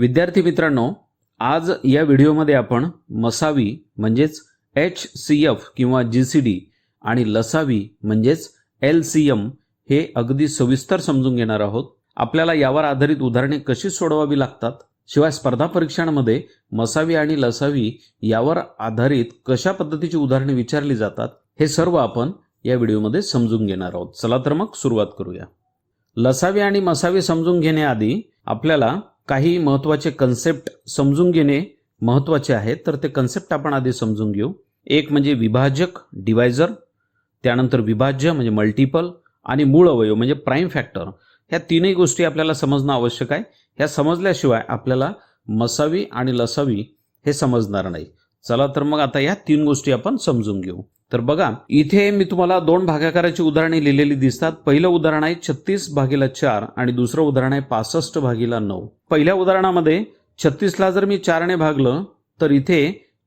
विद्यार्थी मित्रांनो आज या व्हिडिओमध्ये आपण मसावी म्हणजेच एच सी एफ किंवा जी सी डी आणि लसावी म्हणजेच एल सी एम हे अगदी सविस्तर समजून घेणार आहोत. आपल्याला यावर आधारित उदाहरणे कशी सोडवावी लागतात? शिवाय स्पर्धा परीक्षांमध्ये मसावी आणि लसावी यावर आधारित कशा पद्धतीची उदाहरणे विचारली जातात हे सर्व आपण या व्हिडिओमध्ये समजून घेणार आहोत. चला तर मग सुरुवात करूया. लसावी आणि मसावी समजून घेण्याआधी आपल्याला काही महत्त्वाचे कन्सेप्ट समजून घेणे महत्त्वाचे आहे. तर ते कन्सेप्ट आपण आधी समजून घेऊ. एक म्हणजे विभाजक डिवायझर त्यानंतर विभाज्य म्हणजे मल्टिपल आणि मूळ अवयव म्हणजे प्राईम फॅक्टर ह्या तीनही गोष्टी आपल्याला समजणं आवश्यक आहे. ह्या समजल्याशिवाय आपल्याला मसावी आणि लसावी हे समजणार नाही. चला तर मग आता या तीन गोष्टी आपण समजून घेऊ. तर बघा इथे मी तुम्हाला दोन भागाकाराची उदाहरणे लिहिलेली दिसतात. पहिलं उदाहरण आहे छत्तीस भागीला चार आणि दुसरं उदाहरण आहे पासष्ट भागीला नऊ. पहिल्या उदाहरणामध्ये छत्तीसला जर मी चारने भागलं तर इथे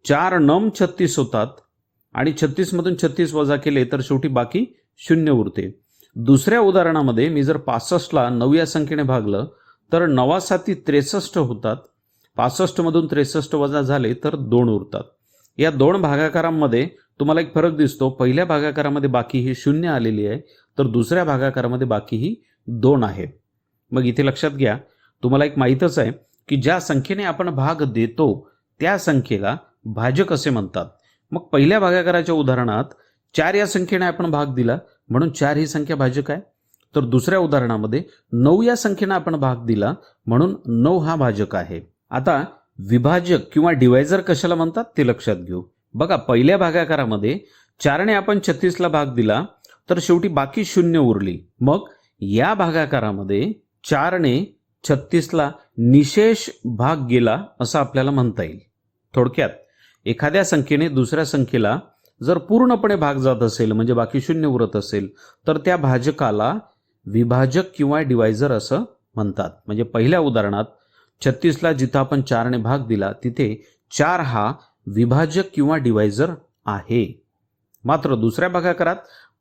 चार नम छत्तीस होतात आणि छत्तीसमधून छत्तीस वजा केले तर शेवटी बाकी शून्य उरते. दुसऱ्या उदाहरणामध्ये मी जर पासष्टला नऊ या संख्येने भागलं तर नवा साती त्रेसष्ट होतात. पासष्टमधून त्रेसष्ट वजा झाले तर दोन उरतात. या दोन भागाकारांमध्ये तुम्हाला एक फरक दिसतो. पहिल्या भागाकारामध्ये बाकी ही शून्य आलेली आहे तर दुसऱ्या भागाकारामध्ये बाकी ही दोन आहेत. मग इथे लक्षात घ्या तुम्हाला एक माहीतच आहे की ज्या संख्येने आपण भाग देतो त्या संख्येला भाजक असे म्हणतात. मग पहिल्या भागाकाराच्या उदाहरणात चार या संख्येने आपण भाग दिला म्हणून चार ही संख्या भाजक आहे. तर दुसऱ्या उदाहरणामध्ये नऊ या संख्येने आपण भाग दिला म्हणून नऊ हा भाजक आहे. आता विभाजक किंवा डिवायझर कशाला म्हणतात ते लक्षात घेऊ. बघा पहिल्या भागाकारामध्ये चारने आपण छत्तीसला भाग दिला तर शेवटी बाकी शून्य उरली. मग या भागाकारामध्ये चारने छत्तीसला निशेष भाग गेला असं आपल्याला म्हणता येईल. थोडक्यात एखाद्या संख्येने दुसऱ्या संख्येला जर पूर्णपणे भाग जात असेल म्हणजे बाकी शून्य उरत असेल तर त्या भाजकाला विभाजक किंवा डिवायझर असं म्हणतात. म्हणजे पहिल्या उदाहरणात छत्तीसला जिथं आपण चारने भाग दिला तिथे चार हा विभाजक किंवा डिवायझर आहे. मात्र दुसऱ्या भागाकारात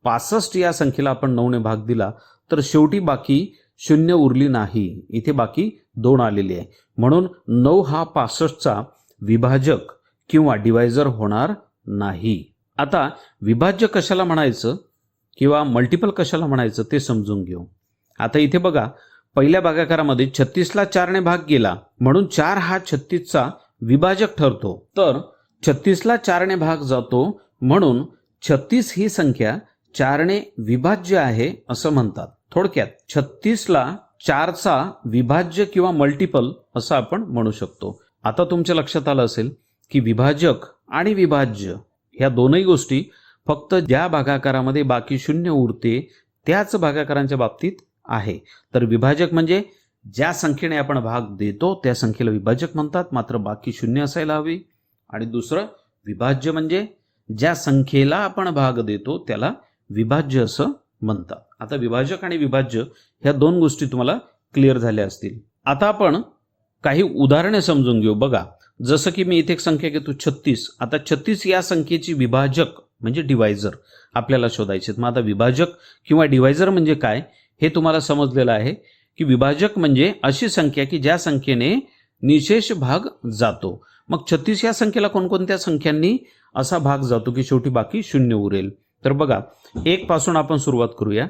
पासष्ट या संख्येला आपण नऊने भाग दिला तर शेवटी बाकी शून्य उरली नाही. इथे बाकी दोन आलेली आहे. म्हणून नऊ हा पासष्टचा विभाजक किंवा डिवायझर होणार नाही. आता विभाज्य कशाला म्हणायचं किंवा मल्टिपल कशाला म्हणायचं ते समजून घेऊ. आता इथे बघा पहिल्या भागाकारामध्ये छत्तीसला चारने भाग गेला म्हणून चार हा छत्तीसचा विभाजक ठरतो. तर छत्तीसला चारने भाग जातो म्हणून छत्तीस ही संख्या चारने विभाज्य आहे असं म्हणतात. थोडक्यात छत्तीसला चारचा विभाज्य किंवा मल्टिपल असं आपण म्हणू शकतो. आता तुमच्या लक्षात आलं असेल की विभाजक आणि विभाज्य ह्या दोनही गोष्टी फक्त ज्या भागाकारामध्ये बाकी शून्य उरते त्याच भागाकारांच्या बाबतीत आहे. तर विभाजक म्हणजे ज्या संख्येने आपण भाग देतो त्या संख्येला विभाजक म्हणतात. मात्र बाकी शून्य असायला हवी. आणि दुसरं विभाज्य म्हणजे ज्या संख्येला आपण भाग देतो त्याला विभाज्य असं म्हणतात. आता विभाजक आणि विभाज्य ह्या दोन गोष्टी तुम्हाला क्लिअर झाल्या असतील. आता आपण काही उदाहरणे समजून घेऊ. बघा जसं की मी इथे एक संख्या घेतो छत्तीस. आता छत्तीस या संख्येची विभाजक म्हणजे डिवायझर आपल्याला शोधायचे मग आता विभाजक किंवा डिवायझर म्हणजे काय हे तुम्हाला समजलेलं आहे. की विभाजक म्हणजे अशी संख्या की ज्या संख्येने निशेष भाग जातो. मग छत्तीस या संख्येला कोणकोणत्या संख्यांनी असा भाग जातो की शेवटी बाकी शून्य उरेल? तर बघा एक पासून आपण सुरुवात करूया.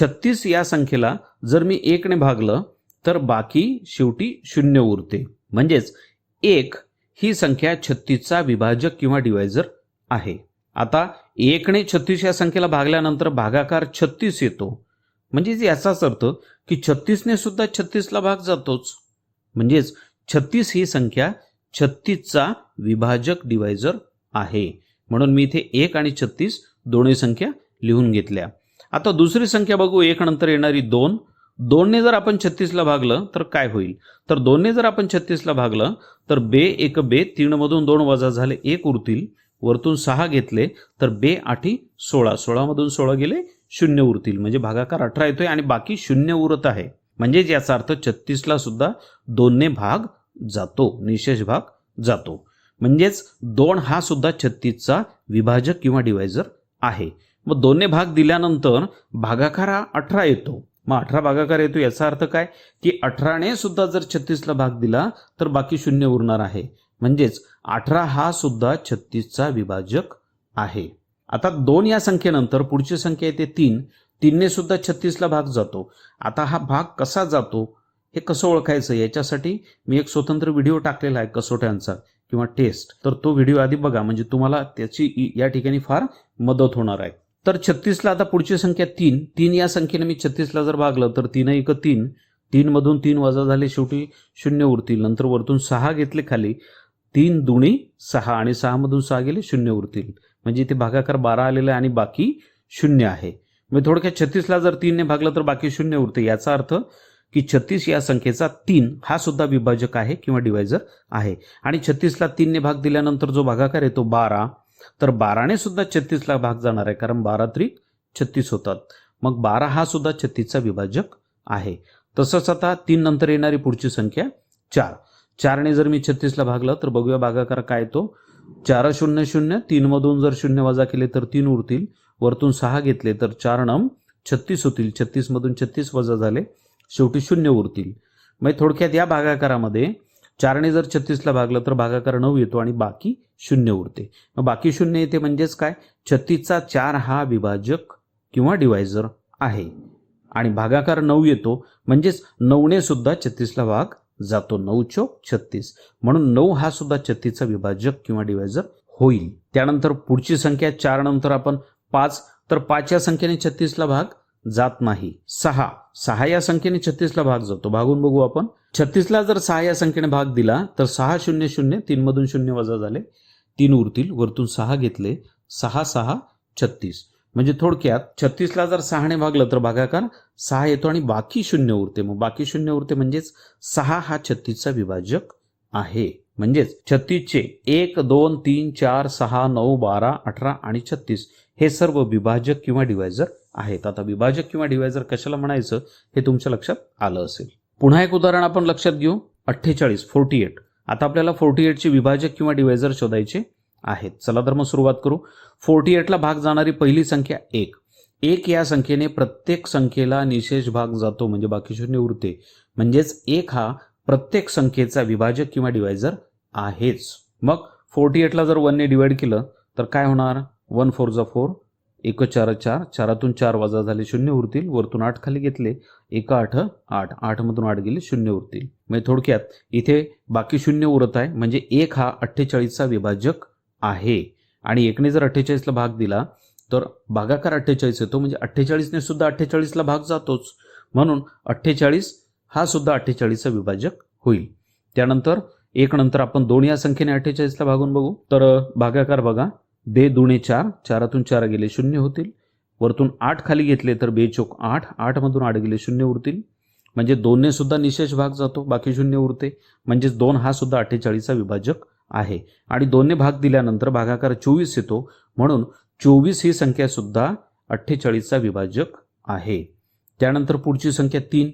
छत्तीस या संख्येला जर मी एकने भागलं तर बाकी शेवटी शून्य उरते. म्हणजेच एक ही संख्या छत्तीसचा विभाजक किंवा डिवायझर आहे. आता एकने छत्तीस या संख्येला भागल्यानंतर भागाकार छत्तीस येतो. म्हणजेच याचाच अर्थ की छत्तीसने सुद्धा छत्तीसला भाग जातोच. म्हणजेच छत्तीस ही संख्या छत्तीसचा विभाजक डिवायझर आहे. म्हणून मी इथे एक आणि छत्तीस दोन्ही संख्या लिहून घेतल्या. आता दुसरी संख्या बघू. एक नंतर येणारी दोन. दोनने जर आपण छत्तीसला भागलं तर काय होईल? तर दोनने जर आपण छत्तीसला भागलं तर बे एक बे तीनमधून दोन वजा झाले एक उरतील. वरतून सहा घेतले तर बे आठी सोळा. सोळामधून सोळा गेले शून्य उरतील. म्हणजे भागाकार अठरा येतोय आणि बाकी शून्य उरत आहे. म्हणजेच याचा अर्थ छत्तीसला सुद्धा दोनने भाग जातो. निशेष भाग जातो. म्हणजेच दोन हा सुद्धा छत्तीसचा विभाजक किंवा डिवायझर आहे. मग दोनने भाग दिल्यानंतर भागाकार हा अठरा येतो. मग अठरा भागाकार येतो याचा अर्थ काय? की अठराने सुद्धा जर छत्तीसला भाग दिला तर बाकी शून्य उरणार आहे. म्हणजेच अठरा हा सुद्धा छत्तीसचा विभाजक आहे. आता दोन या संख्येनंतर पुढची संख्या येते तीन. तीनने सुद्धा छत्तीसला भाग जातो. आता हा भाग कसा जातो हे कसं ओळखायचं? याच्यासाठी मी एक स्वतंत्र व्हिडिओ टाकलेला आहे कसोट्यांचा किंवा टेस्ट. तर तो व्हिडिओ आधी बघा म्हणजे तुम्हाला त्याची या ठिकाणी फार मदत होणार आहे. तर छत्तीसला आता पुढची संख्या तीन. तीन या संख्येने मी छत्तीसला जर भागलं तर तीन एक तीन. तीनमधून तीन वजा झाले शेवटी शून्य उरतील. नंतर वरतून सहा घेतले खाली. तीन दुणी सहा आणि सहामधून सहा गेले शून्य उरतील. म्हणजे इथे भागाकार बारा आलेला आहे आणि बाकी शून्य आहे. म्हणजे थोडक्यात छत्तीसला जर तीनने भागलं तर बाकी शून्य उरते. याचा अर्थ की छत्तीस या संख्येचा तीन हा सुद्धा विभाजक आहे किंवा डिवायझर आहे. आणि छत्तीसला तीनने भाग दिल्यानंतर जो भागाकार येतो बारा. तर बाराने सुद्धा छत्तीसला भाग जाणार आहे. कारण बारा त्रिक छत्तीस होतात. मग बारा हा सुद्धा छत्तीसचा विभाजक आहे. तसंच आता तीन नंतर येणारी पुढची संख्या चार. चारने जर मी छत्तीसला भागलं तर बघूया भागाकार काय येतो चार शून्य शून्य तीनमधून जर शून्य वजा केले तर तीन उरतील. वरतून सहा घेतले तर चार नम छत्तीस होतील. छत्तीसमधून छत्तीस वजा झाले शेवटी शून्य उरतील. मग थोडक्यात या भागाकारामध्ये चारने जर छत्तीसला भागलं तर भागाकार नऊ येतो आणि बाकी शून्य उरते. मग बाकी शून्य येते म्हणजेच काय? छत्तीसचा चार हा विभाजक किंवा डिवायझर आहे. आणि भागाकार नऊ येतो म्हणजेच नऊने सुद्धा छत्तीसला भाग जातो नऊ चौक छत्तीस. म्हणून नऊ हा सुद्धा छत्तीसचा विभाजक किंवा डिवायझर होईल. त्यानंतर पुढची संख्या चार नंतर आपण पाच तर पाच या संख्येने छत्तीसला भाग जात नाही. सहा. सहा या संख्येने छत्तीसला भाग जातो. भागून बघू आपण. छत्तीसला जर सहा या संख्येने भाग दिला तर सहा शून्य शून्य तीन मधून शून्य वजा झाले. तीन उरतील. वरतून सहा घेतले. सहा सहा छत्तीस. म्हणजे थोडक्यात छत्तीसला जर सहाने भागलं तर भागाकार सहा येतो आणि बाकी शून्य उरते. मग बाकी शून्य उरते म्हणजेच सहा हा छत्तीसचा विभाजक आहे. म्हणजेच छत्तीसचे एक दोन तीन चार सहा नऊ बारा अठरा आणि छत्तीस हे सर्व विभाजक किंवा डिवायझर आहेत. आता विभाजक किंवा डिवायझर कशाला म्हणायचं हे तुमच्या लक्षात आलं असेल. पुन्हा एक उदाहरण आपण लक्षात घेऊ. अठ्ठेचाळीस फोर्टी एट आता आपल्याला फोर्टी एटचे विभाजक किंवा डिवायझर शोधायचे. आहेत. चला तर मग सुरुवात करू. फोर्टी एटला भाग जाणारी पहिली संख्या एक. एक या संख्येने प्रत्येक संख्येला निशेष भाग जातो म्हणजे बाकी शून्य उरते. म्हणजेच एक हा प्रत्येक संख्येचा विभाजक किंवा डिवायझर आहेच. मग फोर्टी एटला जर वनने डिवाइड केलं तर काय होणार? वन फोर जा फोर एक चार चार चारातून चार वजा झाले शून्य उरतील. वरतून आठ खाली घेतले एक आठ आठ. आठमधून आठ गेले शून्य उरतील. म्हणजे थोडक्यात इथे बाकी शून्य उरत आहे. म्हणजे एक हा अठ्ठेचाळीसचा विभाजक आहे. आणि एकने जर अठ्ठेचाळीसला भाग दिला तर भागाकार अठ्ठेचाळीस येतो म्हणजे अठ्ठेचाळीसने सुद्धा अठ्ठेचाळीसला भाग जातोच. म्हणून अठ्ठेचाळीस हा सुद्धा अठ्ठेचाळीसचा विभाजक होईल. त्यानंतर एक नंतर आपण दोन या संख्येने अठ्ठेचाळीसला भागून बघू. तर भागाकार बघा. बे दुणे चार चारातून चार गेले शून्य होतील. वरतून आठ खाली घेतले तर बे चोक आठ आठमधून आठ गेले शून्य उरतील. म्हणजे दोनने सुद्धा निशेष भाग जातो बाकी शून्य उरते. म्हणजेच दोन हा सुद्धा अठ्ठेचाळीसचा विभाजक आहे. आणि दोन्ही भाग दिल्यानंतर भागाकार चोवीस येतो. म्हणून चोवीस ही संख्या सुद्धा अठ्ठेचाळीसचा विभाजक आहे. त्यानंतर पुढची संख्या तीन.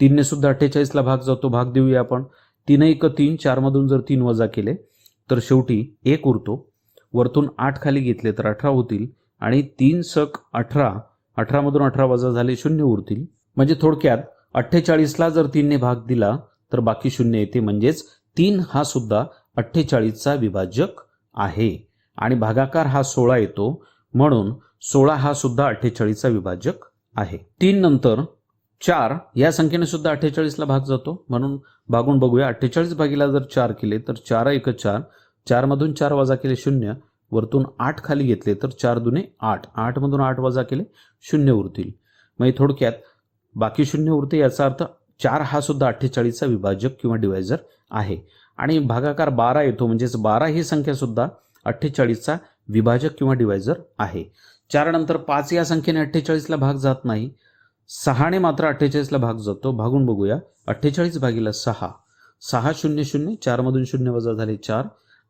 तीनने सुद्धा अठ्ठेचाळीसला भाग जातो. भाग देऊया आपण. तीन एक तीन चारमधून जर तीन वजा केले तर शेवटी एक उरतो. वरतून आठ खाली घेतले तर अठरा होतील. आणि तीन सक अठरा अठरामधून अठरा वजा झाले शून्य उरतील. म्हणजे थोडक्यात अठ्ठेचाळीसला जर तीनने भाग दिला तर बाकी शून्य येते. म्हणजेच तीन हा सुद्धा अठ्ठेचाळीसचा विभाजक आहे. आणि भागाकार हा सोळा येतो म्हणून सोळा हा सुद्धा अठ्ठेचाळीसचा विभाजक आहे. तीन नंतर चार या संख्येने सुद्धा अठ्ठेचाळीसला भाग जातो. म्हणून भागून बघूया अठ्ठेचाळीस भागीला जर चार केले तर चार एक चार चारमधून चार वजा केले शून्य वरतून आठ खाली घेतले तर चार दुने आठ. आठमधून आठ वजा केले शून्य उरतील. मग थोडक्यात बाकी शून्य उरते याचा अर्थ चार हा सुद्धा अठ्ठेचाळीसचा विभाजक किंवा डिवायझर आहे. आणि भागाकार बारा येतो म्हणजेच बारा ही संख्यासुद्धा अठ्ठेचाळीसचा विभाजक किंवा डिवायझर आहे. चार नंतर पाच या संख्येने अठ्ठेचाळीसला भाग जात नाही. सहाने मात्र अठ्ठेचाळीसला भाग जातो. भागून बघूया. अठ्ठेचाळीस भागीला सहा. सहा शून्य शून्य चारमधून शून्य वजा झाले चार.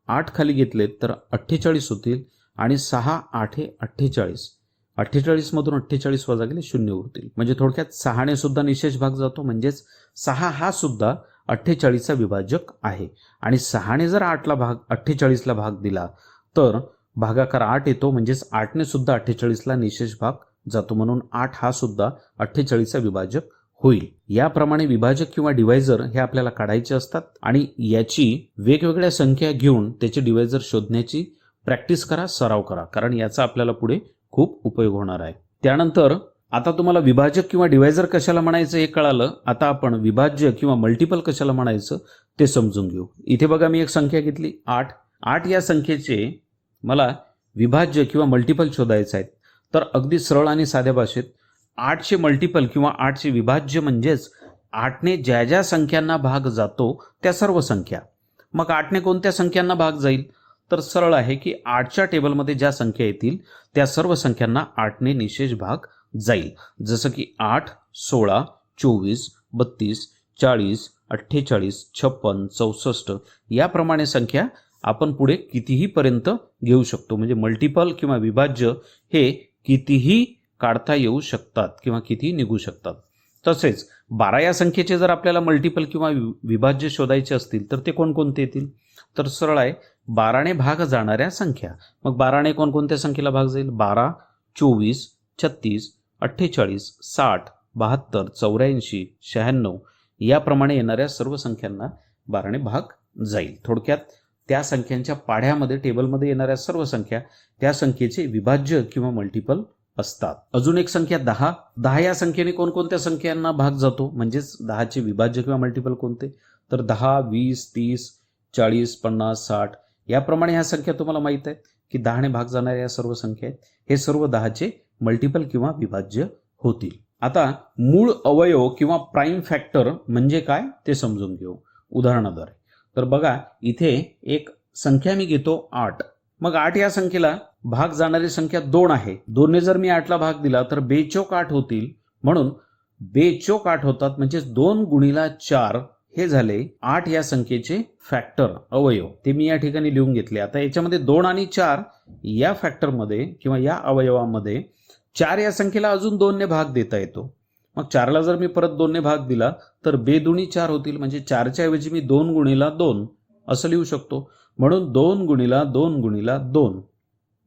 आठ खाली घेतले तर अठ्ठेचाळीस होतील आणि सहा आठे अठ्ठेचाळीस. अठ्ठेचाळीसमधून अठ्ठेचाळीस वजा गेले शून्य उरतील. म्हणजे थोडक्यात सहाने सुद्धा निशेष भाग जातो. म्हणजेच सहा हा सुद्धा अठ्ठेचाळीसचा विभाजक आहे. आणि सहाने जर आठला भाग अठ्ठेचाळीसला भाग दिला तर भागाकार आठ येतो म्हणजेच आठने सुद्धा अठ्ठेचाळीसला निशेष भाग जातो. म्हणून आठ हा सुद्धा अठ्ठेचाळीसचा विभाजक होईल. याप्रमाणे विभाजक किंवा डिवायझर हे आपल्याला काढायचे असतात आणि याची वेगवेगळ्या संख्या घेऊन त्याचे डिवायझर शोधण्याची प्रॅक्टिस करा सराव करा कारण याचा आपल्याला पुढे खूप उपयोग होणार आहे. त्यानंतर आता तुम्हाला विभाजक किंवा डिवायझर कशाला म्हणायचं हे कळालं. आता आपण विभाज्य किंवा मल्टिपल कशाला म्हणायचं ते समजून घेऊ. इथे बघा मी एक संख्या घेतली. आठ. आठ या संख्येचे मला विभाज्य किंवा मल्टिपल शोधायचं आहे तर अगदी सरळ आणि साध्या भाषेत आठशे मल्टिपल किंवा आठशे विभाज्य म्हणजेच आठने ज्या ज्या संख्यांना भाग जातो त्या सर्व संख्या. मग आठने कोणत्या संख्यांना भाग जाईल? तर सरळ आहे की आठच्या टेबलमध्ये ज्या संख्या येतील त्या सर्व संख्यांना आठने निशेष भाग जाईल. जसं की आठ सोळा चोवीस बत्तीस चाळीस अठ्ठेचाळीस छप्पन चौसष्ट याप्रमाणे संख्या आपण पुढे कितीहीपर्यंत घेऊ शकतो. म्हणजे मल्टिपल किंवा विभाज्य हे कितीही काढता येऊ शकतात किंवा कितीही निघू शकतात. तसेच बारा या संख्येचे जर आपल्याला मल्टिपल किंवा वि- विभाज्य शोधायचे असतील तर ते कोणकोणते येतील? तर सरळ आहे बाराने भाग जाणाऱ्या संख्या. मग बाराने कोणकोणत्या संख्येला भाग जाईल? बारा चोवीस छत्तीस अठ्ठेचाळीस साठ बहात्तर चौऱ्याऐंशी शहाण्णव याप्रमाणे येणाऱ्या सर्व संख्यांना बाराने भाग जाईल. थोडक्यात त्या संख्यांच्या पाढ्यामध्ये टेबलमध्ये येणाऱ्या सर्व संख्या त्या संख्येचे विभाज्य किंवा मल्टिपल असतात. अजून एक संख्या दहा. दहा या संख्येने कोणकोणत्या संख्यांना भाग जातो? म्हणजेच दहाचे विभाज्य किंवा मल्टिपल कोणते? तर दहा वीस तीस चाळीस पन्नास साठ याप्रमाणे ह्या संख्या तुम्हाला माहीत आहेत. की दहाने भाग जाणाऱ्या या सर्व संख्या आहेत हे सर्व दहाचे मल्टिपल किंवा विभाज्य होतील. आता मूळ अवयव किंवा प्राईम फॅक्टर म्हणजे काय ते समजून घेऊ. उदाहरणाद्वारे. तर बघा इथे एक संख्या मी घेतो आठ. मग आठ या संख्येला भाग जाणारी संख्या दोन आहे. दोनने जर मी आठला भाग दिला तर बेचोक आठ होतील. म्हणून बेचोक आठ होतात म्हणजे दोन गुणीला चार हे झाले आठ या संख्येचे फॅक्टर अवयव. ते मी या ठिकाणी लिहून घेतले. आता याच्यामध्ये दोन आणि चार या फॅक्टरमध्ये किंवा या अवयवामध्ये चार या संख्येला अजून दोनने भाग देता येतो. मग चारला जर मी परत दोनने भाग दिला तर बेदुणी चार होतील. म्हणजे चारच्या ऐवजी मी दोन गुणीला दोन असं लिहू शकतो. म्हणून दोन गुणीला दोन गुणीला दोन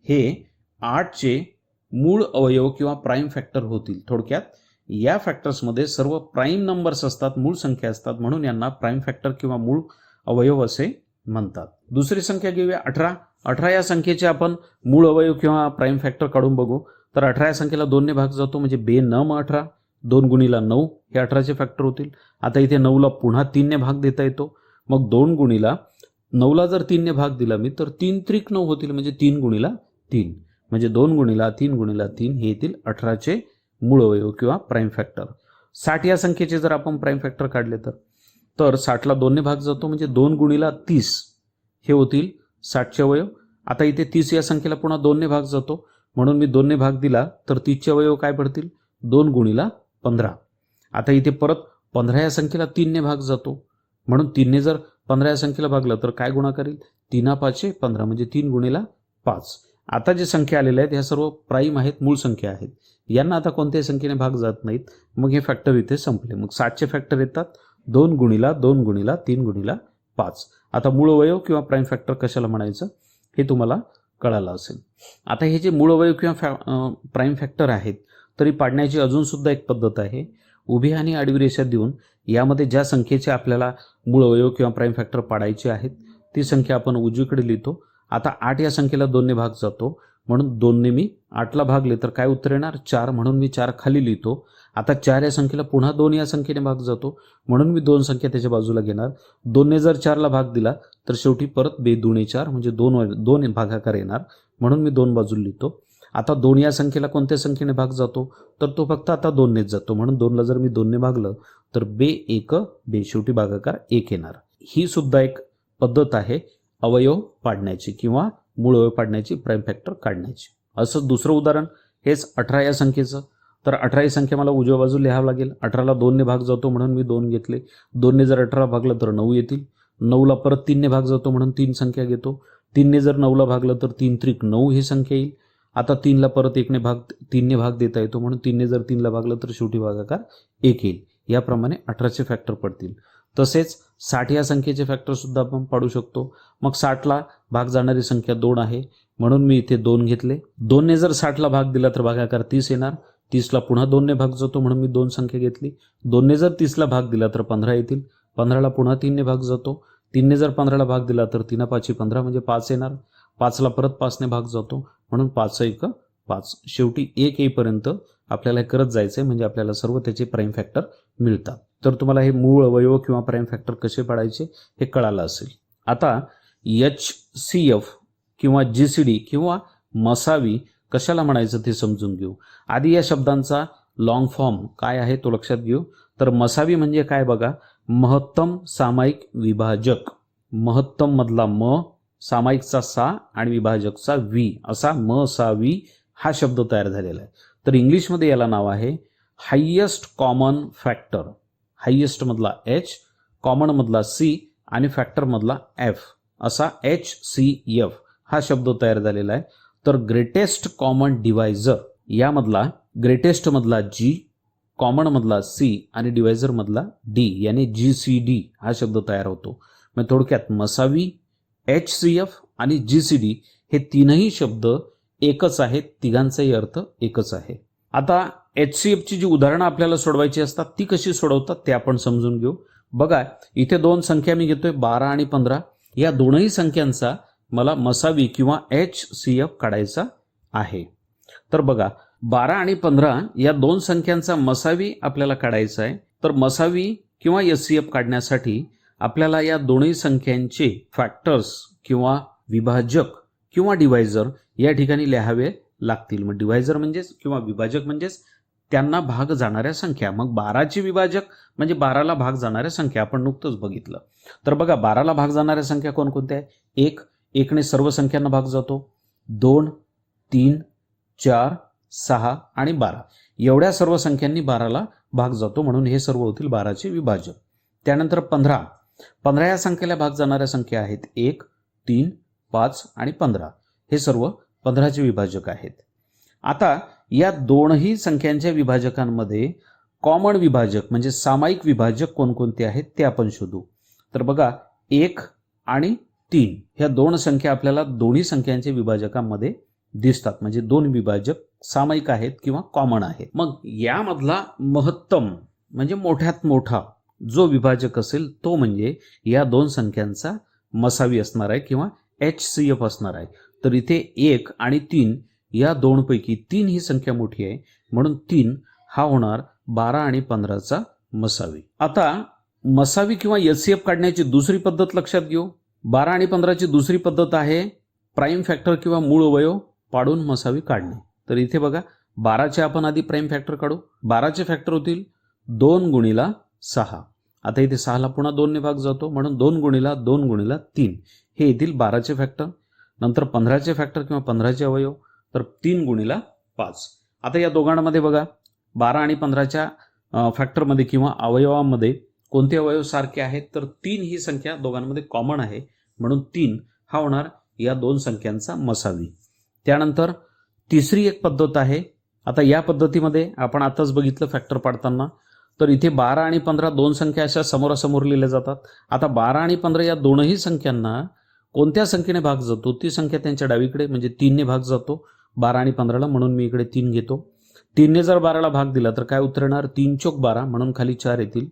हे आठचे मूळ अवयव किंवा प्राईम फॅक्टर होतील. थोडक्यात या फॅक्टर्समध्ये सर्व प्राईम नंबर्स असतात मूळ संख्या असतात म्हणून यांना प्राईम फॅक्टर किंवा मूळ अवयव असे म्हणतात. दुसरी संख्या घेऊया अठरा. अठरा या संख्येचे आपण मूळ अवयव किंवा प्राईम फॅक्टर काढून बघू. तर अठरा या संख्येला दोनने भाग जातो म्हणजे बे नम अठरा दोन गुणीला नऊ हे अठराचे फॅक्टर होतील. आता इथे नऊला पुन्हा तीनने भाग देता येतो. मग दोन गुणीला नऊला जर तीनने भाग दिला मी तर तीन त्रिक नऊ होतील म्हणजे तीन गुणीला तीन. म्हणजे दोन गुणीला तीन गुणीला तीन हे येतील अठराचे मूळ अवयव किंवा प्राईम फॅक्टर साठ या संख्येचे जर आपण प्राईम फॅक्टर काढले तर तर साठला दोनने भाग जातो म्हणजे दोन गुणीला तीस हे होतील साठचे अवयव आता इथे तीस या संख्येला पुन्हा दोनने भाग जातो. म्हणून मी दोनने भाग दिला तर तीसचे अवयव काय पडतील? दोन गुणीला पंधरा. आता इथे परत पंधरा या संख्येला तीनने भाग जातो. म्हणून तीनने जर पंधरा या संख्येला भागलं तर काय गुणा करेल? तीना पाचशे पंधरा म्हणजे तीन गुणीला पाच. आता जे संख्या आलेल्या आहेत ह्या सर्व प्राईम आहेत मूळ संख्या आहेत. यांना आता कोणत्याही संख्येने भाग जात नाहीत. मग हे फॅक्टर इथे संपले. मग सातशे फॅक्टर येतात. दोन गुणीला दोन गुणीला तीन गुणीला पाच. आता मूळ वयव किंवा प्राईम फॅक्टर कशाला म्हणायचं? हे तुम्हाला कळालं असेल. आता हे जे मूळ वयव किंवा फॅ प्राईम फॅक्टर आहेत तरी पाडण्याची अजूनसुद्धा एक पद्धत आहे. उभी आणि आडवी रेषा देऊन यामध्ये ज्या संख्येचे आपल्याला मूळ अवयव किंवा प्राईम फॅक्टर पाडायचे आहेत ती संख्या आपण उजवीकडे लिहितो. आता आठ या संख्येला दोनने भाग जातो. म्हणून दोनने मी आठला भागले तर काय उत्तर येणार? चार. म्हणून मी चार खाली लिहितो. आता चार या संख्येला पुन्हा दोन या संख्येने भाग जातो. म्हणून मी दोन संख्या त्याच्या बाजूला घेणार. दोनने जर चारला भाग दिला तर शेवटी परत बे दुणे चार म्हणजे दोन दोन भागाकार येणार. म्हणून मी दोन बाजूला लिहितो. आता दोन या संख्येला कोणत्या संख्येने भाग जातो? तर तो फक्त आता दोननेच जातो. म्हणून दोनला जर मी दोनने भागलं तर बे एक बे शेवटी भागाकार एक येणार. ही सुद्धा एक पद्धत आहे. अवयव पाडण्याची किंवा मूळ अवयव पाडण्याची प्राईम फॅक्टर काढण्याची. असं दुसरं उदाहरण हेच अठरा या संख्येचं. तर अठरा ही संख्या मला उजव्या बाजूला लिहावं लागेल. अठराला दोनने भाग जातो म्हणून मी दोन घेतले. दोनने जर अठरा भागलं तर नऊ येतील. नऊला परत तीनने भाग जातो म्हणून तीन संख्या घेतो. तीनने जर नऊला भागलं तर तीन त्रिक नऊ ही संख्या येईल. आता तीनला परत एकने भाग तीनने भाग देता येतो म्हणून तीनने जर तीनला भागलं तर शेवटी भागाकार एक येईल. याप्रमाणे अठराचे फॅक्टर पडतील. तसेच साठ या संख्येचे फॅक्टरसुद्धा आपण पाडू शकतो. मग साठला भाग जाणारी संख्या दोन आहे. म्हणून मी इथे दोन घेतले. दोनने जर साठला भाग दिला तर भागाकार तीस येणार. तीसला पुन्हा दोनने भाग जातो म्हणून मी दोन संख्या घेतली. दोनने जर तीसला भाग दिला तर पंधरा येतील. पंधराला पुन्हा तीनने भाग जातो. तीनने जर पंधराला भाग दिला तर तीन पाचशे पंधरा म्हणजे पाच येणार. पाचला परत पाचने भाग जातो. म्हणून पाच एक पाच. शेवटी एक येईपर्यंत आपल्याला हे करत जायचं आहे म्हणजे आपल्याला सर्व त्याचे प्राईम फॅक्टर मिळतात. तर तुम्हाला हे मूळ अवयव किंवा प्राईम फॅक्टर कसे पाडायचे हे कळालं असेल. आता एच सी एफ किंवा जी सी डी किंवा मसावी कशाला म्हणायचं ते समजून घेऊ. आधी या शब्दांचा लॉंग फॉर्म काय आहे तो लक्षात घेऊ. तर मसावी म्हणजे काय बघा? महत्तम सामायिक विभाजक. महत्तम मधला म सामायिकचा सा आणि विभाजकचा वी. असा म सा वी हा शब्द तयार झालेला आहे. तर इंग्लिशमध्ये याला नाव आहे हायेस्ट कॉमन फॅक्टर हायेस्टमधला एच कॉमनमधला सी आणि फॅक्टरमधला एफ असा एच सी एफ हा शब्द तयार झालेला आहे. तर ग्रेटेस्ट कॉमन डिव्हायझर यामधला ग्रेटेस्टमधला जी कॉमनमधला सी आणि डिव्हायझरमधला डी यानी जी सी डी हा शब्द तयार होतो. मग थोडक्यात मसावी एच सी एफ आणि जी सी डी हे तीनही शब्द एकच आहेत. तिघांचाही अर्थ एकच आहे. आता एच सी एफची जी उदाहरणं आपल्याला सोडवायची असतात ती कशी सोडवतात ते आपण समजून घेऊ. बघा इथे दोन संख्या मी घेतोय बारा आणि पंधरा. या दोनही संख्यांचा मला मसावी किंवा एच सी एफ काढायचा आहे. तर बघा बारा आणि पंधरा या दोन संख्यांचा मसावी आपल्याला काढायचा आहे. तर मसावी किंवा एस सी एफ काढण्यासाठी आपल्याला या दोन्ही संख्यांचे फॅक्टर्स किंवा विभाजक किंवा डिवायझर या ठिकाणी लिहावे लागतील. मग डिवायझर म्हणजेच किंवा विभाजक म्हणजेच त्यांना भाग जाणाऱ्या संख्या. मग बाराची विभाजक म्हणजे बाराला भाग जाणाऱ्या संख्या. आपण नुकतंच बघितलं. तर बघा बाराला भाग जाणाऱ्या संख्या कोणकोणत्या आहे? एक एकने सर्व संख्यांना भाग जातो. दोन तीन चार सहा आणि बारा. एवढ्या सर्व संख्यांनी बाराला भाग जातो म्हणून हे सर्व होतील बाराचे विभाजक. त्यानंतर पंधरा. पंधरा या संख्येला भाग जाणाऱ्या संख्या आहेत. एक तीन पाच आणि पंधरा. हे सर्व पंधराचे विभाजक आहेत. आता या दोनही संख्यांच्या विभाजकांमध्ये कॉमन विभाजक म्हणजे सामायिक विभाजक कोणकोणते आहेत ते आपण शोधू. तर बघा एक आणि तीन ह्या दोन संख्या आपल्याला दोन्ही संख्यांच्या विभाजकांमध्ये दिसतात. म्हणजे दोन विभाजक सामायिक आहेत किंवा कॉमन आहेत. मग यामधला महत्तम म्हणजे मोठ्यात मोठा जो विभाजक असेल तो म्हणजे या दोन संख्यांचा मसावी असणार आहे किंवा एच सी एफ असणार आहे. तर इथे एक आणि तीन या दोनपैकी तीन ही संख्या मोठी आहे. म्हणून तीन हा होणार बारा आणि पंधराचा मसावी. आता मसावी किंवा एच सी एफ काढण्याची दुसरी पद्धत लक्षात घेऊ. बारा आणि पंधराची दुसरी पद्धत आहे प्राईम फॅक्टर किंवा मूळ अवयव पाडून मसावी काढणे. तर इथे बघा बाराचे आपण आधी प्राईम फॅक्टर काढू. बाराचे फॅक्टर होतील दोन गुणीला सहा. आता इथे सहाला पुन्हा दोनने भाग जातो. म्हणून दोन गुणीला दोन गुणीला तीन. हे येतील बाराचे फॅक्टर. नंतर पंधराचे फॅक्टर किंवा पंधराचे अवयव. तर तीन गुणीला पाच. आता या दोघांमध्ये बघा बारा आणि पंधराच्या फॅक्टरमध्ये किंवा अवयवामध्ये कोणते अवयव सारखे आहेत तर तीन ही संख्या दोघांमध्ये कॉमन आहे. म्हणून तीन हा होणार या दोन संख्यांचा मसावी. त्यानंतर तिसरी एक पद्धत आहे. आता या पद्धतीमध्ये आपण आताच बघितलं फॅक्टर पाडताना. तर इथे बारा आणि पंधरा दोन संख्या अशा समोरासमोर लिहिल्या जातात. आता बारा आणि पंधरा या दोनही संख्यांना कोणत्या संख्येने भाग जातो? ती संख्या त्यांच्या डावीकडे म्हणजे तीनने भाग जातो. बारा आणि पंधराला म्हणून मी इकडे तीन घेतो. तीनने जर बाराला भाग दिला तर काय उतरणार? येणार तीन चोक बारा म्हणून खाली चार येतील.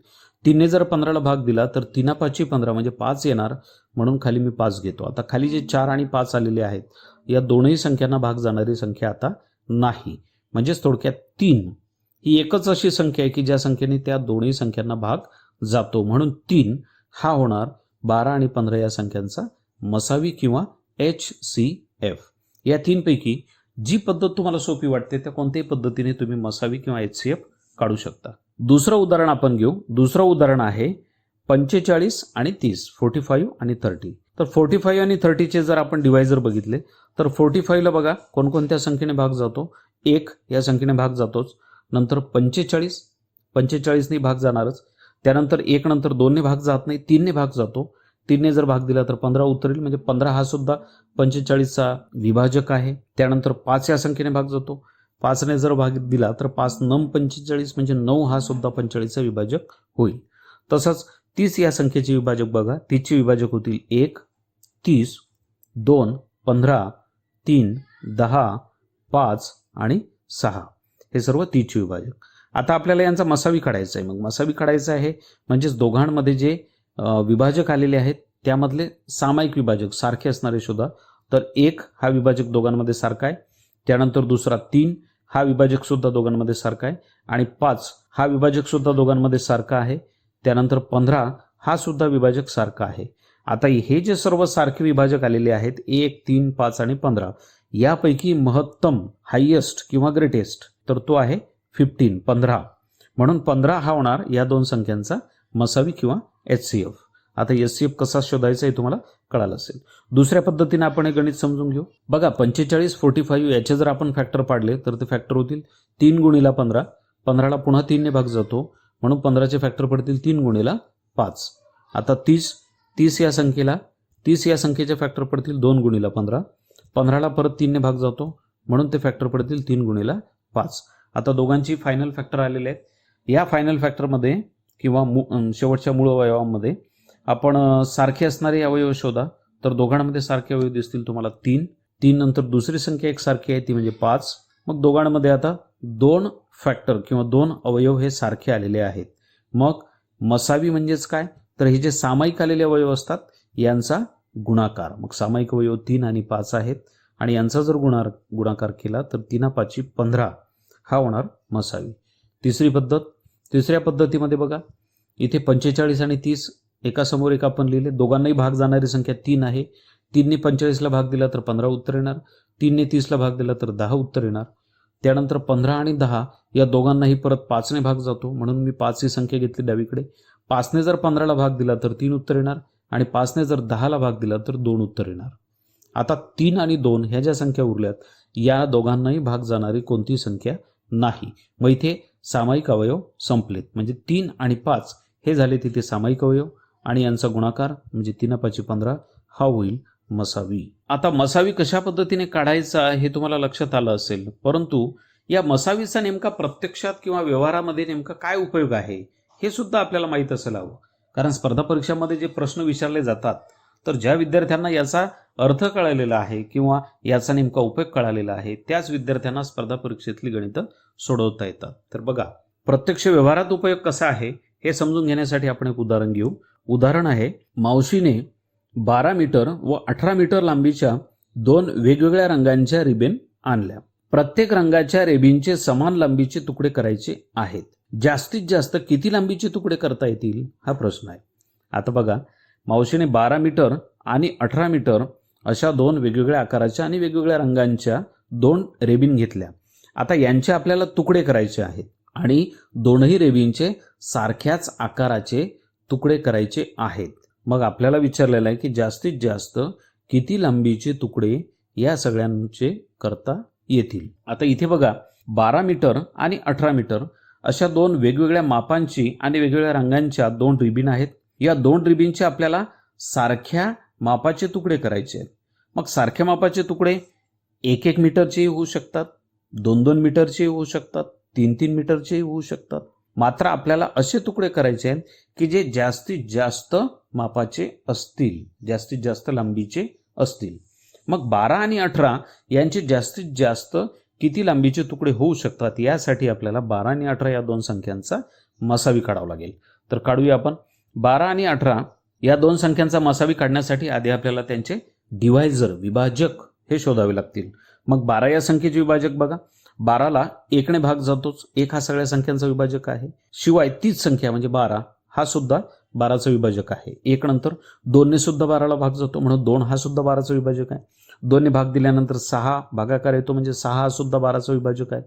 तीनने जर पंधराला भाग दिला तर तिना पाचशे पंधरा म्हणजे पाच येणार म्हणून खाली मी पाच घेतो. आता खाली जे चार आणि पाच आलेले आहेत या दोनही संख्यांना भाग जाणारी संख्या आता नाही. म्हणजेच थोडक्यात तीन. ही एकच अशी संख्या आहे की ज्या संख्येने त्या दोन्ही संख्यांना भाग जातो. म्हणून तीन हा होणार बारा आणि पंधरा या संख्यांचा मसावी किंवा एच सी एफ. या तीनपैकी जी पद्धत तुम्हाला सोपी वाटते त्या कोणत्याही पद्धतीने तुम्ही मसावी किंवा एच सी एफ काढू शकता. दुसरं उदाहरण आपण घेऊ. दुसरं उदाहरण आहे पंचेचाळीस आणि तीस फोर्टी फाईव्ह आणि थर्टी तर फोर्टी फाईव्ह आणि थर्टीचे जर आपण डिवायझर बघितले तर फोर्टी फाईव्हला बघा कोणकोणत्या संख्येने भाग जातो? एक या संख्येने भाग जातोच. नंतर पंचेचाळीस पंचेचाळीसने भाग जाणारच. त्यानंतर एक नंतर दोनने भाग जात नाही तीनने भाग जातो. तीनने जर भाग दिला तर पंधरा उतरेल. म्हणजे पंधरा हा सुद्धा पंचेचाळीसचा विभाजक आहे. त्यानंतर पाच या संख्येने भाग जातो. पाचने जर भाग दिला तर पाच नम पंचेचाळीस म्हणजे नऊ हा सुद्धा पंचेचाळीसचा विभाजक होईल. तसंच तीस या संख्येचे विभाजक बघा. तीसचे विभाजक होतील एक तीस दोन पंधरा तीन दहा पाच आणि सहा. हे सर्व तीसचे विभाजक. आता आपल्याला यांचा मसावी काढायचा आहे. मग मसावी काढायचा आहे म्हणजेच दोघांमध्ये जे विभाजक आलेले आहेत. त्यामधले सामायिक विभाजक सारखे असणारे शोधा. तर एक हा विभाजक दोघांमध्ये सारखा आहे. त्यानंतर दुसरा तीन हा विभाजक सुद्धा दोघांमध्ये सारखा आहे. आणि पाच हा विभाजक सुद्धा दोघांमध्ये सारखा आहे. त्यानंतर पंधरा हा सुद्धा विभाजक सारखा आहे. आता हे जे सर्व सारखे विभाजक आलेले आहेत एक तीन पाच आणि पंधरा यापैकी महत्तम हायेस्ट किंवा ग्रेटेस्ट तर तो आहे फिफ्टीन पंधरा. म्हणून पंधरा हा होणार या दोन संख्यांचा मसावी किंवा एच सी एफ. आता एच सी एफ कसा शोधायचा हे तुम्हाला कळालं असेल. दुसऱ्या पद्धतीने आपण हे गणित समजून घेऊ. बघा पंचेचाळीस फोर्टी फाईव्ह याचे जर आपण फॅक्टर पाडले तर ते फॅक्टर होतील तीन गुणीला पंधरा. पंधराला पुन्हा तीनने भाग जातो म्हणून पंधराचे फॅक्टर पडतील तीन गुणीला पाच. आता तीस तीस या संख्येला तीस या संख्येचे फॅक्टर पडतील दोन गुणीला पंधरा. पंधराला परत तीनने भाग जातो म्हणून ते फॅक्टर पडतील तीन गुणीला पाच. आता दोघांची फायनल फॅक्टर आलेले आहेत. या फायनल फॅक्टरमध्ये किंवा मू शेवटच्या मूळ अवयवामध्ये आपण सारखे असणारे अवयव शोधा. तर दोघांमध्ये सारखे अवयव दिसतील तुम्हाला तीन. तीन नंतर दुसरी संख्या एक सारखी आहे ती म्हणजे पाच. मग दोघांमध्ये आता दोन फॅक्टर किंवा दोन अवयव हे सारखे आलेले आहेत. मग मसावी म्हणजेच काय? तर हे जे सामायिक आलेले अवयव असतात यांचा गुणाकार. मग सामायिक अवयव तीन आणि पाच आहेत. आणि यांचा जर गुणार गुणाकार केला तर तीना पाची पंधरा हा होणार मसावी. तिसरी पद्धत तिसऱ्या पद्धतीमध्ये बघा इथे पंचेचाळीस आणि तीस एका समोर एक आपण लिहिले. दोघांनाही भाग जाणारी संख्या तीन आहे. तीनने पंचेचाळीसला भाग दिला तर पंधरा उत्तर येणार. तीनने तीसला भाग दिला तर दहा उत्तर येणार. त्यानंतर पंधरा आणि दहा या दोघांनाही परत पाचने भाग जातो. म्हणून मी पाच ही संख्या घेतली डावीकडे. पाचने जर पंधराला भाग दिला तर तीन उत्तर येणार आणि पाचने जर दहाला भाग दिला तर दोन उत्तर येणार. आता तीन आणि दोन ह्या ज्या संख्या उरल्यात या दोघांनाही भाग जाणारी कोणतीही संख्या नाही. मग इथे सामायिक अवयव संपलेत. म्हणजे तीन आणि पाच हे झाले तिथे सामायिक अवयव आणि यांचा गुणाकार म्हणजे तीन पाची पंधरा हा होईल मसावी. आता मसावी कशा पद्धतीने काढायचा हे तुम्हाला लक्षात आलं असेल. परंतु या मसावीचा नेमका प्रत्यक्षात किंवा व्यवहारामध्ये नेमका काय उपयोग आहे हे सुद्धा आपल्याला माहीत असायला हवं. कारण स्पर्धा परीक्षामध्ये जे प्रश्न विचारले जातात तर ज्या विद्यार्थ्यांना याचा अर्थ कळलेला आहे किंवा याचा नेमका उपयोग कळालेला आहे त्याच विद्यार्थ्यांना स्पर्धा परीक्षेतली गणितं सोडवता येतात. तर बघा प्रत्यक्ष व्यवहारात उपयोग कसा आहे हे समजून घेण्यासाठी आपण एक उदाहरण घेऊ. उदाहरण आहे मावशीने बारा मीटर व अठरा मीटर लांबीच्या दोन वेगवेगळ्या रंगांच्या रिबेन आणल्या. प्रत्येक रंगाच्या रेबीनचे समान लांबीचे तुकडे करायचे आहेत. जास्तीत जास्त किती लांबीचे तुकडे करता येतील? हा प्रश्न आहे. आता बघा मावशीने बारा मीटर आणि अठरा मीटर अशा दोन वेगवेगळ्या आकाराच्या आणि वेगवेगळ्या रंगांच्या दोन रेबीन घेतल्या. आता यांचे आपल्याला तुकडे करायचे आहेत आणि दोनही रेबीनचे सारख्याच आकाराचे तुकडे करायचे आहेत. मग आपल्याला विचारलेलं आहे की जास्तीत जास्त किती लांबीचे तुकडे या सगळ्यांचे करता येतील? आता इथे बघा बारा मीटर आणि अठरा मीटर अशा दोन वेगवेगळ्या मापांची आणि वेगवेगळ्या रंगांच्या दोन रिबीन आहेत. या दोन रिबिनचे आपल्याला सारख्या मापाचे तुकडे करायचे आहेत. मग सारख्या मापाचे तुकडे एक एक मीटरचेही होऊ शकतात दोन दोन मीटरचेही होऊ शकतात तीन तीन मीटरचेही होऊ शकतात. मात्र आपल्याला असे तुकडे करायचे आहेत की जे जास्तीत जास्त मापाचे असतील जास्तीत जास्त लांबीचे असतील. मग बारा आणि अठरा यांचे जास्तीत जास्त किती लांबीचे तुकडे होऊ शकतात यासाठी आपल्याला बारा आणि अठरा या दोन संख्यांचा मसावी काढावा लागेल. तर काढूया आपण. बारा आणि अठरा या दोन संख्यांचा मसावी काढण्यासाठी आधी आपल्याला त्यांचे डिव्हायझर विभाजक हे शोधावे लागतील. मग बारा या संख्येचे विभाजक बघा. बाराला एकने भाग जातोच. एक हा सगळ्या संख्यांचा विभाजक आहे. शिवाय तीच संख्या म्हणजे बारा हा सुद्धा बाराचा विभाजक आहे. एक नंतर दोनने सुद्धा बाराला भाग जातो. म्हणून दोन हा सुद्धा बाराचा विभाजक आहे. दोनने भाग दिल्यानंतर सहा भागाकार येतो म्हणजे सहा हा सुद्धा बाराचा विभाजक आहे.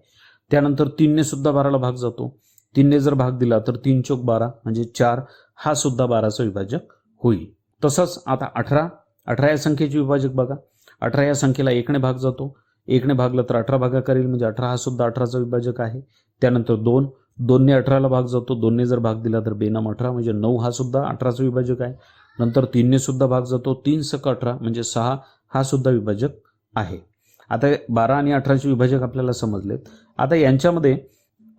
त्यानंतर तीनने सुद्धा बाराला भाग जातो. तीनने जर भाग दिला तर तीन चोक बारा म्हणजे चार हा सुद्धा बाराचा विभाजक होईल. तसंच आता अठरा अठरा या संख्येचे विभाजक बघा. अठरा या संख्येला एकने भाग जातो. एकने भागलं तर अठरा भागा करेल म्हणजे अठरा हा सुद्धा अठराचा विभाजक आहे. त्यानंतर दोन दोनने अठराला भाग जातो. दोनने जर भाग दिला तर बेनाम अठरा म्हणजे नऊ हा सुद्धा अठराचा विभाजक आहे. नंतर तीनने सुद्धा भाग जातो. तीन सक अठरा म्हणजे सहा हा सुद्धा विभाजक आहे. आता बारा आणि अठराचे विभाजक आपल्याला समजलेत. आता यांच्यामध्ये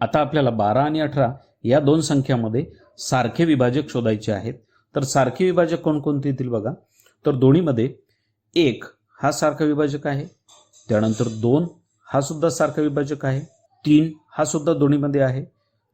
आता आपल्याला बारा आणि अठरा या दोन संख्यामध्ये सारखे विभाजक शोधायचे आहेत. तर सारखे विभाजक कोणकोणते येतील बघा? तर दोन्हीमध्ये एक हा सारखा विभाजक आहे. त्यानंतर दोन हा सुद्धा सारखा विभाजक आहे. तीन हा सुद्धा दोन्हीमध्ये आहे.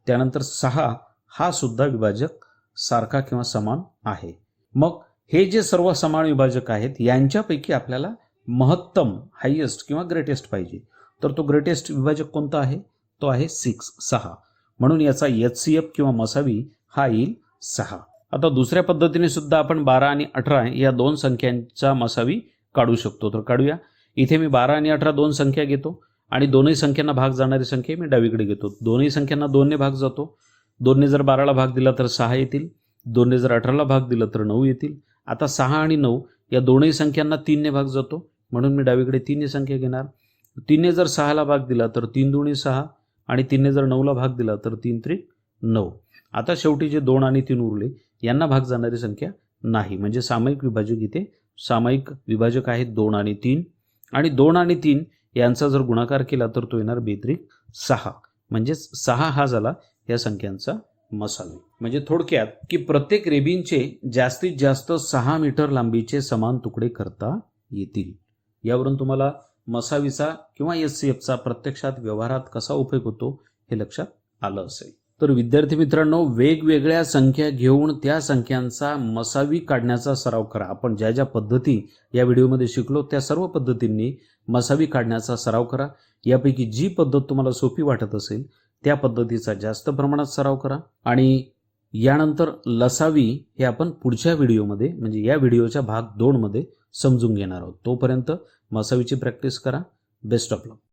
त्यानंतर सहा हा सुद्धा विभाजक सारखा किंवा समान आहे. मग हे जे सर्व समान विभाजक आहेत यांच्यापैकी आपल्याला महत्तम हायेस्ट किंवा ग्रेटेस्ट पाहिजे. तर तो ग्रेटेस्ट विभाजक कोणता आहे? तो आहे सिक्स सहा. म्हणून याचा एच सी एफ किंवा मसावी हा येईल सहा. आता दुसऱ्या पद्धतीने सुद्धा आपण बारा आणि अठरा या दोन संख्यांचा मसावी काढू शकतो. तर काढूया. इथे मी बारा आणि अठरा दोन संख्या घेतो आणि दोन्ही संख्यांना भाग जाणारी संख्या मी डावीकडे घेतो. दोन्ही संख्यांना दोनने भाग जातो. दोनने जर बाराला भाग दिला तर सहा येतील. दोनने जर अठराला भाग दिला तर नऊ येतील. आता सहा आणि नऊ या दोनही संख्यांना तीनने भाग जातो. म्हणून मी डावीकडे तीनने संख्या घेणार. तीनने जर सहाला भाग दिला तर तीन दोन्ही सहा. आणि तीनने जर नऊला भाग दिला तर तीन त्रिक नऊ. आता शेवटी जे दोन आणि तीन उरले यांना भाग जाणारी संख्या नाही. म्हणजे सामायिक विभाजक इथे सामायिक विभाजक आहेत दोन आणि तीन. आणि दोन आणि तीन यांचा जर गुणाकार केला तर तो येणार बेत्रिक सहा. म्हणजेच सहा हा झाला या संख्यांचा मसाले. म्हणजे थोडक्यात की प्रत्येक रेबीनचे जास्तीत जास्त सहा मीटर लांबीचे समान तुकडे करता येतील. यावरून तुम्हाला मसावीचा किंवा एस सी एफचा प्रत्यक्षात व्यवहारात कसा उपयोग होतो हे लक्षात आलं असेल. तर विद्यार्थी मित्रांनो वेगवेगळ्या संख्या घेऊन त्या संख्यांचा मसावी काढण्याचा सराव करा. आपण ज्या ज्या पद्धती या व्हिडिओमध्ये शिकलो त्या सर्व पद्धतींनी मसावी काढण्याचा सराव करा. यापैकी जी पद्धत तुम्हाला सोपी वाटत असेल त्या पद्धतीचा जास्त प्रमाणात सराव करा. आणि यानंतर लसावी हे आपण पुढच्या व्हिडिओमध्ये म्हणजे या व्हिडिओच्या भाग दोनमध्ये समजून घेणार आहोत. तोपर्यंत मसावीची प्रॅक्टिस करा. Best of luck.